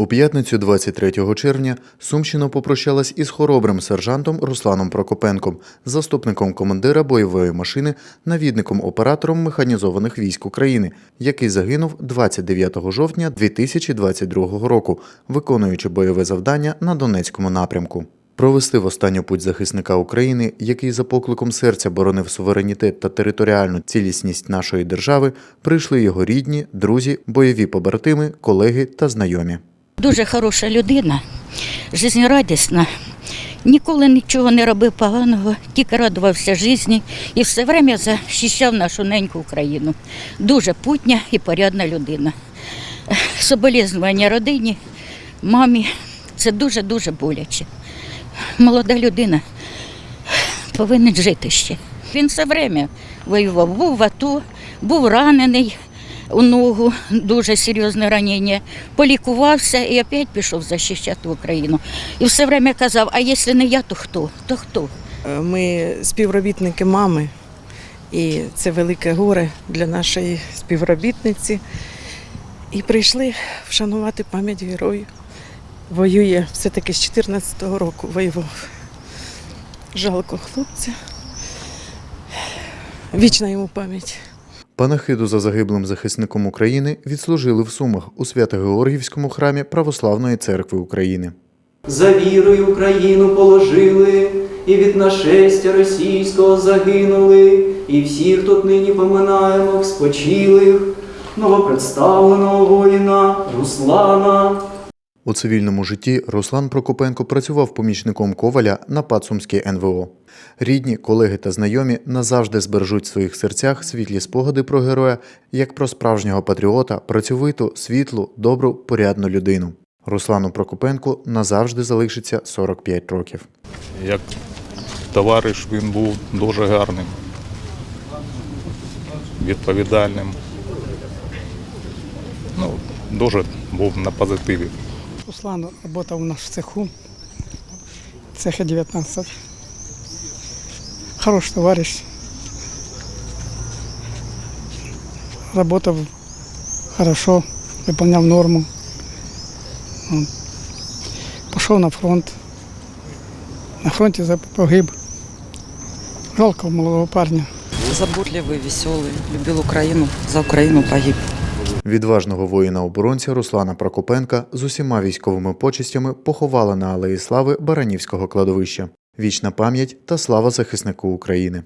У п'ятницю 23 червня Сумщина попрощалась із хоробрим сержантом Русланом Прокопенком, заступником командира бойової машини, навідником оператором механізованих військ України, який загинув 29 жовтня 2022 року, виконуючи бойове завдання на Донецькому напрямку. Провести в останню путь захисника України, який за покликом серця боронив суверенітет та територіальну цілісність нашої держави, прийшли його рідні, друзі, бойові побратими, колеги та знайомі. Дуже хороша людина, жизнерадісна. Ніколи нічого не робив поганого, тільки радувався житті і все время захищав нашу неньку Україну. Дуже путня і порядна людина. Соболізнування родині, мамі це дуже-дуже боляче. Молода людина повинен жити ще. Він все время воював, був в АТО, був ранений у ногу, дуже серйозне ранення, полікувався і опять пішов захищати Україну. І все время казав, а якщо не я, то хто? То хто? Ми співробітники мами, і це велике горе для нашої співробітниці. І прийшли вшанувати пам'ять героїв. Воює все-таки з 14-го року воював. Жалко хлопця. Вічна йому пам'ять. Панахиду за загиблим захисником України відслужили в Сумах у Свято-Георгіївському храмі Православної церкви України. За вірою Україну положили, і від нашестя російського загинули, і всіх тут нині поминаємо спочилих, новопредставленого воїна Руслана. У цивільному житті Руслан Прокопенко працював помічником коваля на Пацумській НВО. Рідні, колеги та знайомі назавжди збережуть в своїх серцях світлі спогади про героя як про справжнього патріота, працьовиту, світлу, добру, порядну людину. Руслану Прокопенку назавжди залишиться 45 років. Як товариш він був дуже гарним, відповідальним. Ну, дуже був на позитиві. Руслан работал у нас в цеху, цеха 19. Хороший товарищ. Работал хорошо, выполнял норму. Он Пошел на фронт. На фронте за- погиб. Жалко молодого парня. Заботливый, веселый, любил Украину, за Украину погиб. Відважного воїна-оборонця Руслана Прокопенка з усіма військовими почестями поховали на Алеї Слави Баранівського кладовища. Вічна пам'ять та слава захиснику України.